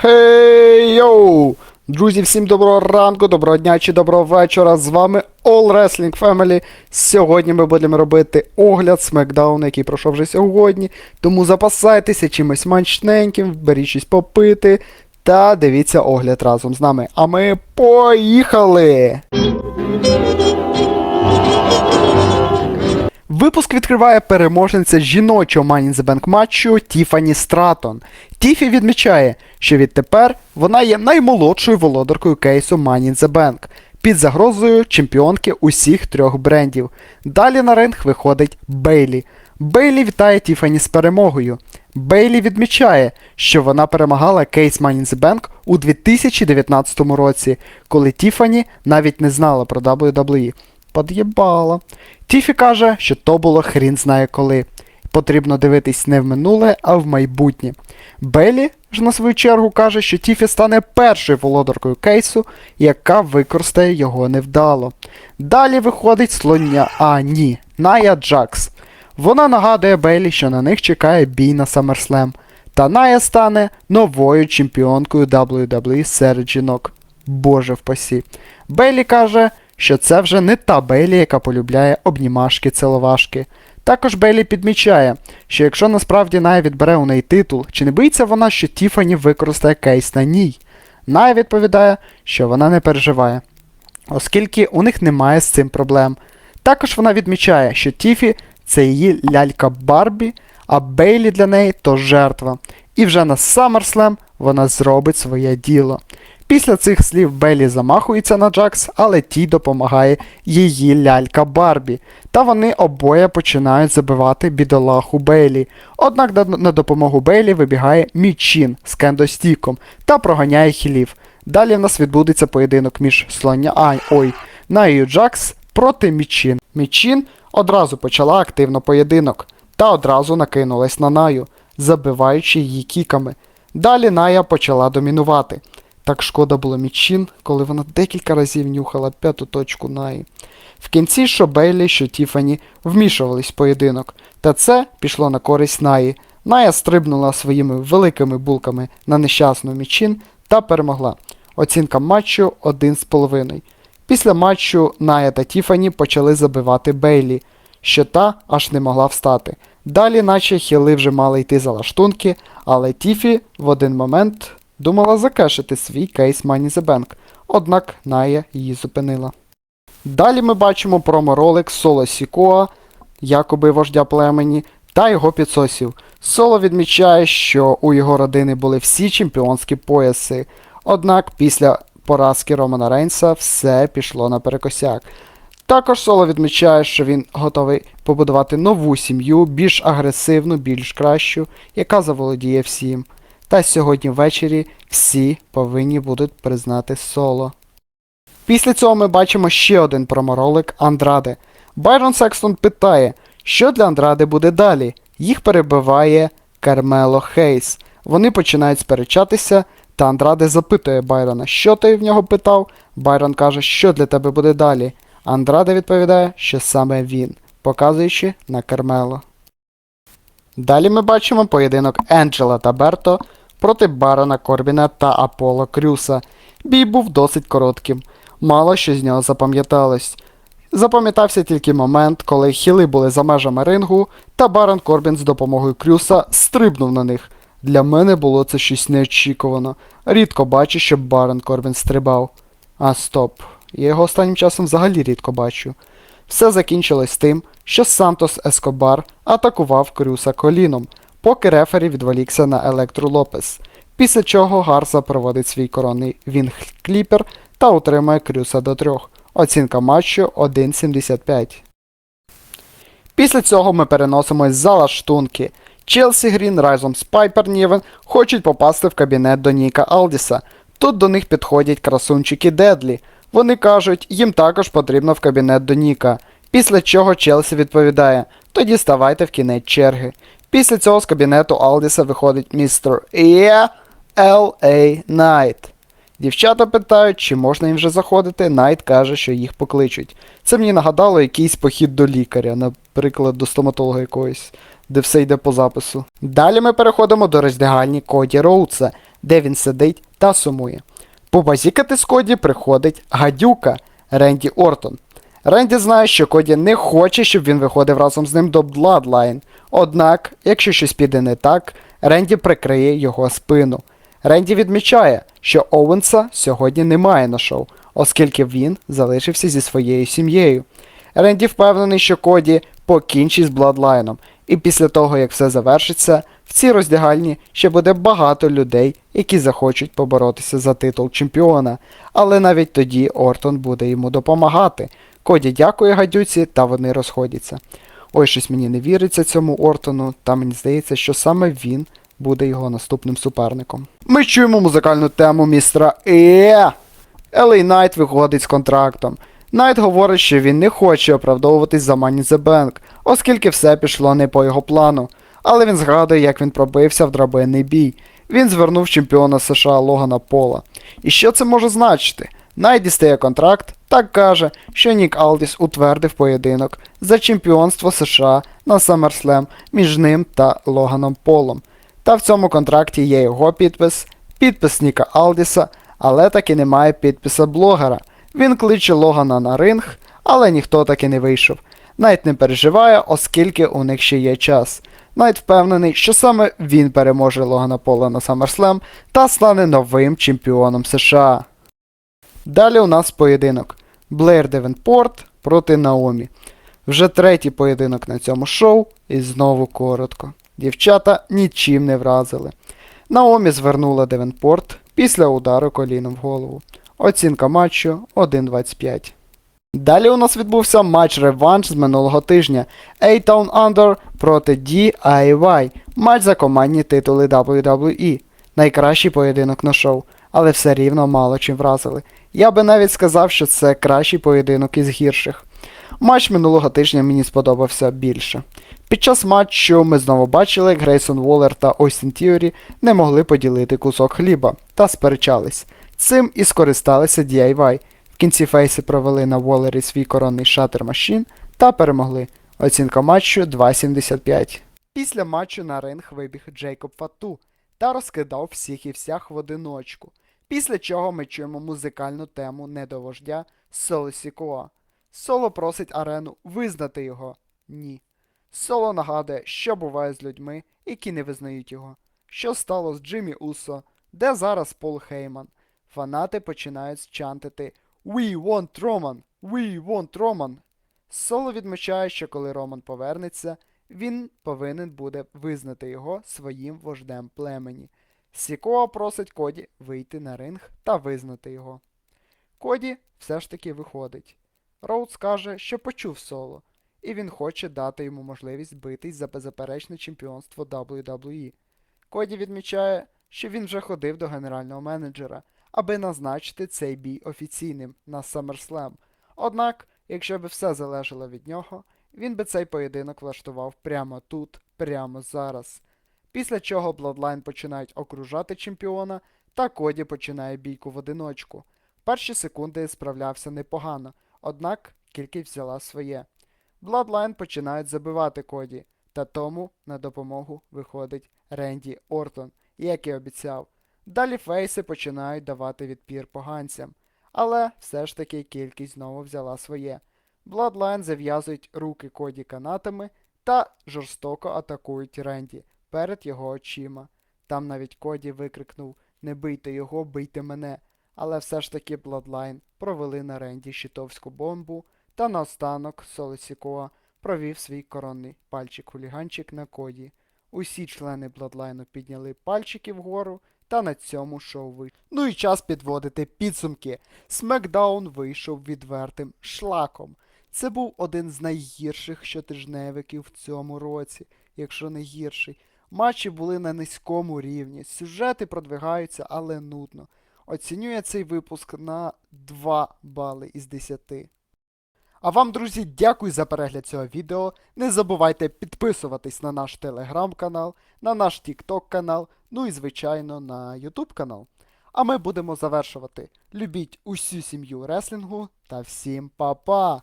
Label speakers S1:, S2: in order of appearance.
S1: Хей йоу! Друзі, всім доброго ранку, доброго дня чи доброго вечора. З вами All Wrestling Family. Сьогодні ми будемо робити огляд смакдауну, який пройшов вже сьогодні. Тому запасайтеся чимось смачненьким, беріть щось попити та дивіться огляд разом з нами. А ми поїхали! Випуск відкриває переможниця жіночого Money in the Bank матчу Тіфані Стратон. Тіфі відмічає, що відтепер вона є наймолодшою володаркою кейсу Money in the Bank під загрозою чемпіонки усіх трьох брендів. Далі на ринг виходить Бейлі. Бейлі вітає Тіфані з перемогою. Бейлі відмічає, що вона перемагала кейс Money in the Bank у 2019 році, коли Тіфані навіть не знала про WWE. Под'єбала. Тіфі каже, що то було хрін знає коли. Потрібно дивитись не в минуле, а в майбутнє. Белі ж на свою чергу каже, що Тіфі стане першою володаркою кейсу, яка використає його невдало. Далі виходить слоня. А, ні, Ная Джакс. Вона нагадує Бейлі, що на них чекає бій на SummerSlam. Та Ная стане новою чемпіонкою WWE серед жінок. Боже впасі. Бейлі каже, що це вже не та Бейлі, яка полюбляє обнімашки целовашки. Також Бейлі підмічає, що якщо насправді Ная відбере у неї титул, чи не боїться вона, що Тіфані використає кейс на ній? Ная відповідає, що вона не переживає, оскільки у них немає з цим проблем. Також вона відмічає, що Тіфі це її лялька Барбі, а Бейлі для неї то жертва. І вже на SummerSlam вона зробить своє діло. Після цих слів Беллі замахується на Джакс, але тій допомагає її лялька Барбі. Та вони обоє починають забивати бідолаху Бейлі. Однак на- допомогу Бейлі вибігає Мічин з кендостіком та проганяє хілів. Далі в нас відбудеться поєдинок між слоня. Ай, ой, Наєю Джакс проти Мічин. Мічин одразу почала активно поєдинок та одразу накинулась на Наю, забиваючи її кіками. Далі Ная почала домінувати. Так шкода було Мічин, коли вона декілька разів нюхала п'яту точку Наї. В кінці що Бейлі, що Тіфані вмішувались в поєдинок, та це пішло на користь Наї. Ная стрибнула своїми великими булками на нещасну Мічин та перемогла. Оцінка матчу 1,5. Після матчу Ная та Тіфані почали забивати Бейлі, що та аж не могла встати. Далі, наче хіли вже мали йти за лаштунки, але Тіфі в один момент думала закешити свій кейс Money the Bank, однак Ная її зупинила. Далі ми бачимо проморолик Соло Сікоа, якоби вождя племені, та його підсосів. Соло відмічає, що у його родини були всі чемпіонські пояси. Однак після поразки Романа Рейнса все пішло наперекосяк. Також Соло відмічає, що він готовий побудувати нову сім'ю, більш агресивну, більш кращу, яка заволодіє всім. Та сьогодні ввечері всі повинні будуть признати соло. Після цього ми бачимо ще один проморолик Андраде. Байрон Секстон питає, що для Андраде буде далі. Їх перебиває Кармело Хейс. Вони починають сперечатися, та Андраде запитує Байрона, що той в нього питав. Байрон каже, що для тебе буде далі. Андраде відповідає, що саме він, показуючи на Кармело. Далі ми бачимо поєдинок Енджела та Берто проти Барона Корбіна та Аполло Крюса. Бій був досить коротким. Мало що з нього запам'яталось. Запам'ятався тільки момент, коли хіли були за межами рингу, та Барон Корбін з допомогою Крюса стрибнув на них. Для мене було це щось неочікувано. Рідко бачу, щоб Барон Корбін стрибав. А стоп, я його останнім часом взагалі рідко бачу. Все закінчилось тим, що Сантос Ескобар атакував Крюса коліном, поки рефері відволікся на Електру Лопес. Після чого Гарса проводить свій коронний вінг-кліпер та утримує Крюса до трьох. Оцінка матчу 1.75. Після цього ми переносимось за лаштунки. Челсі Грін разом з Пайпер Нівен хочуть попасти в кабінет до Ніка Алдіса. Тут до них підходять красунчики Дедлі. Вони кажуть, їм також потрібно в кабінет до Ніка. Після чого Челсі відповідає: тоді ставайте в кінець черги. Після цього з кабінету Алдіса виходить містер Є Л.А. Найт. Дівчата питають, чи можна їм вже заходити. Найт каже, що їх покличуть. Це мені нагадало якийсь похід до лікаря, наприклад, до стоматолога якогось, де все йде по запису. Далі ми переходимо до роздягальні Коді Роудса, де він сидить та сумує. Побазікати з Коді приходить гадюка Ренді Ортон. Ренді знає, що Коді не хоче, щоб він виходив разом з ним до Bloodline. Однак, якщо щось піде не так, Ренді прикриє його спину. Ренді відмічає, що Оуенса сьогодні немає на шоу, оскільки він залишився зі своєю сім'єю. Ренді впевнений, що Коді покінчить з Бладлайном, і після того, як все завершиться, в цій роздягальні ще буде багато людей, які захочуть поборотися за титул чемпіона. Але навіть тоді Ортон буде йому допомагати. Коді дякує гадюці, та вони розходяться. Ой, щось мені не віриться цьому Ортону, та мені здається, що саме він буде його наступним суперником. Ми чуємо музикальну тему містера Е. Елей Найт виходить з контрактом. Найт говорить, що він не хоче оправдовуватись за Money the Bank, оскільки все пішло не по його плану. Але він згадує, як він пробився в драбинний бій. Він звернув чемпіона США Логана Пола. І що це може значити? Найт дістає контракт та каже, що Нік Алдіс утвердив поєдинок за чемпіонство США на SummerSlam між ним та Логаном Полом. Та в цьому контракті є його підпис, підпис Ніка Алдіса, але таки немає підписа блогера. Він кличе Логана на ринг, але ніхто таки не вийшов. Найт не переживає, оскільки у них ще є час. Найт впевнений, що саме він переможе Логана Пола на SummerSlam та стане новим чемпіоном США. Далі у нас поєдинок Блейр Девенпорт проти Наомі. Вже третій поєдинок на цьому шоу, і знову коротко. Дівчата нічим не вразили. Наомі звернула Девенпорт після удару коліном в голову. Оцінка матчу 1.25. Далі у нас відбувся матч-реванш з минулого тижня A-Town Under проти DIY. Матч за командні титули WWE. Найкращий поєдинок на шоу, але все рівно мало чим вразили. Я би навіть сказав, що це кращий поєдинок із гірших. Матч минулого тижня мені сподобався більше. Під час матчу ми знову бачили, як Грейсон Воллер та Остін Тіорі не могли поділити кусок хліба та сперечались. Цим і скористалися DIY. В кінці фейси провели на Воллері свій коронний шатер машин та перемогли. Оцінка матчу 2.75. Після матчу на ринг вибіг Джейкоб Фату та розкидав всіх і всях в одиночку. Після чого ми чуємо музикальну тему недовождя Соло Сікоа. Соло просить арену визнати його. Ні. Соло нагадує, що буває з людьми, які не визнають його. Що стало з Джиммі Усо, де зараз Пол Хейман. Фанати починають чантити We want Roman! We want Roman! Соло відмічає, що коли Роман повернеться, він повинен буде визнати його своїм вождем племені. Сікоа просить Коді вийти на ринг та визнати його. Коді все ж таки виходить. Роуд скаже, що почув соло, і він хоче дати йому можливість битись за беззаперечне чемпіонство WWE. Коді відмічає, що він вже ходив до генерального менеджера, аби назначити цей бій офіційним на SummerSlam. Однак, якщо б все залежало від нього, він би цей поєдинок влаштував прямо тут, прямо зараз. Після чого Bloodline починають окружати чемпіона, та Коді починає бійку в одиночку. Перші секунди справлявся непогано, однак кількість взяла своє. Bloodline починають забивати Коді, та тому на допомогу виходить Ренді Ортон, як і обіцяв. Далі фейси починають давати відпір поганцям, але все ж таки кількість знову взяла своє. Bloodline зав'язують руки Коді канатами та жорстоко атакують Ренді перед його очима. Там навіть Коді викрикнув Не бийте його, бийте мене. Але все ж таки Bloodline провели на Ренді щитовську бомбу, та наостанок Соло Сікоа провів свій коронний пальчик-хуліганчик на Коді. Усі члени Бладлайну підняли пальчики вгору, та на цьому шоу ви. Ну і час підводити підсумки. Смекдаун вийшов відвертим шлаком. Це був один з найгірших щотижневиків в цьому році, якщо не гірший. Матчі були на низькому рівні, сюжети продвигаються, але нудно. Оцінює цей випуск на 2 бали із 10. А вам, друзі, дякую за перегляд цього відео. Не забувайте підписуватись на наш телеграм-канал, на наш тікток канал, ну і, звичайно, на ютуб канал. А ми будемо завершувати. Любіть усю сім'ю реслінгу та всім па-па!